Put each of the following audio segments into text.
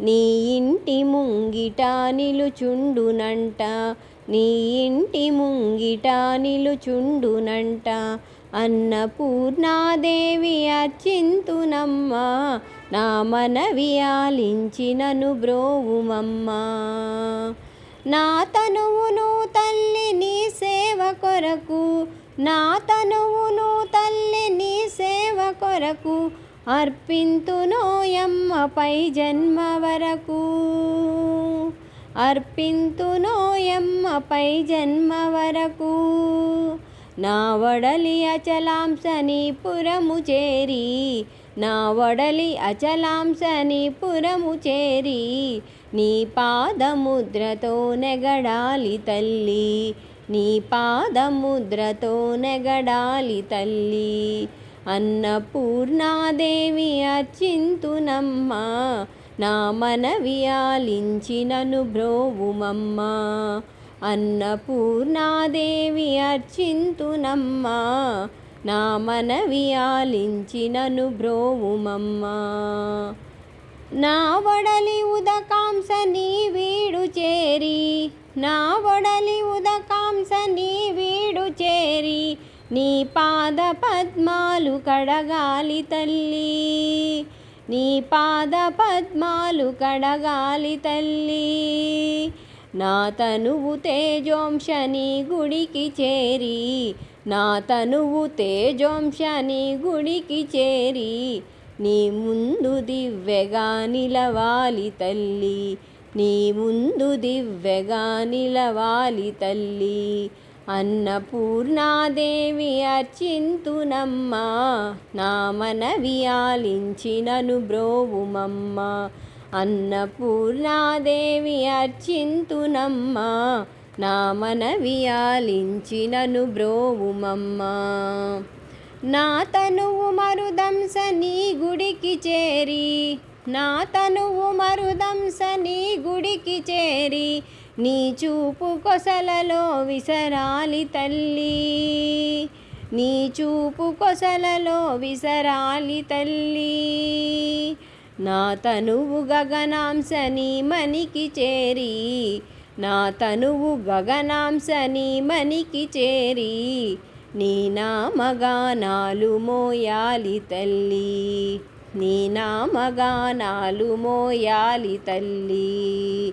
నీ ఇంటి ముంగిట నిలుచుండునంట నీ ఇంటి ముంగిట నిలుచుండునంట అన్నపూర్ణాదేవి అర్చింతునమ్మ నా మనవి ఆలించినను బ్రోవుమమ్మ. నా తనువును తల్లి నీ సేవ కొరకు. నా తనువును తల్లి నీ సేవ కొరకు. అర్పింతునోయమ్మపై జన్మ వరకు. అర్పింతునోయమ్మపై జన్మ వరకు. నా వడలి అచలాంశని పురము చేరి నా వడలి అచలాంశని పురము చేరి నీ పాదముద్రతో నెగడాలి తల్లి నీ పాదముద్రతో నెగడాలి తల్లి. అన్నపూర్ణాదేవి అర్చింతునమ్మ నా మనవి ఆలించినను బ్రోవుమమ్మ. అన్నపూర్ణాదేవి అర్చింతునమ్మ నా మనవి ఆలించినను బ్రోవుమమ్మ. నా వడలి ఉదకాంస నీ వీడు చేరి నా వడలి ఉదకాంస నీ వీడు నీ పాద పద్మాలు కడగాలి తల్లి. నీ పాద పద్మాలు కడగాలి తల్లి. నా తనువు తేజోంశని గుడికి చేరి. నా తనువు తేజోంశని గుడికి చేరి. నీ ముందు దివ్వెగా నిలవాలి తల్లి. నీ ముందు దివ్వెగా నిలవాలి తల్లి. అన్నపూర్ణాదేవి అర్చింతునమ్మ నా మనవి ఆలించినను బ్రోవుమమ్మ. అన్నపూర్ణాదేవి అర్చింతునమ్మ నా మనవి ఆలించినను బ్రోవుమమ్మ. నా తనువు మరుదంస నీ గుడికి చేరి నా తనువు మరుదంస నీ గుడికి చేరి నీ చూపు కొసలలో విసరాలి తల్లి. నీ చూపు కొసలలో విసరాలి తల్లి. నా తనువు గగనాంశని మనికి చేరి. నా తనువు గగనాంశని మనికి చేరి. నీ నామగానాలు మోయాలి తల్లి. నీ మగానాలు మోయాలి తల్లి.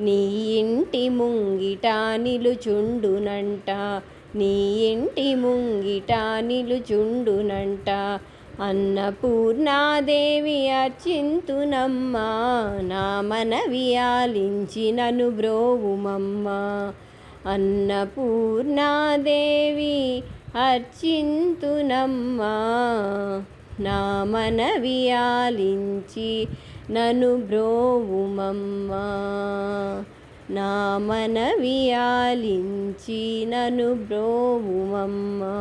నీ ఇంటి ముంగిట నిలుచుండునంట. నీ ఇంటి ముంగిట నిలుచుండునంట. అన్నపూర్ణాదేవి అర్చింతునమ్మ నా మనవి ఆలించినను బ్రోవుమమ్మ అన్నపూర్ణాదేవి అర్చింతునమ్మ నా మనవి ఆలించి నను బ్రోవుమమ్మ నా మనవి ఆలించి నను బ్రోవుమమ్మ.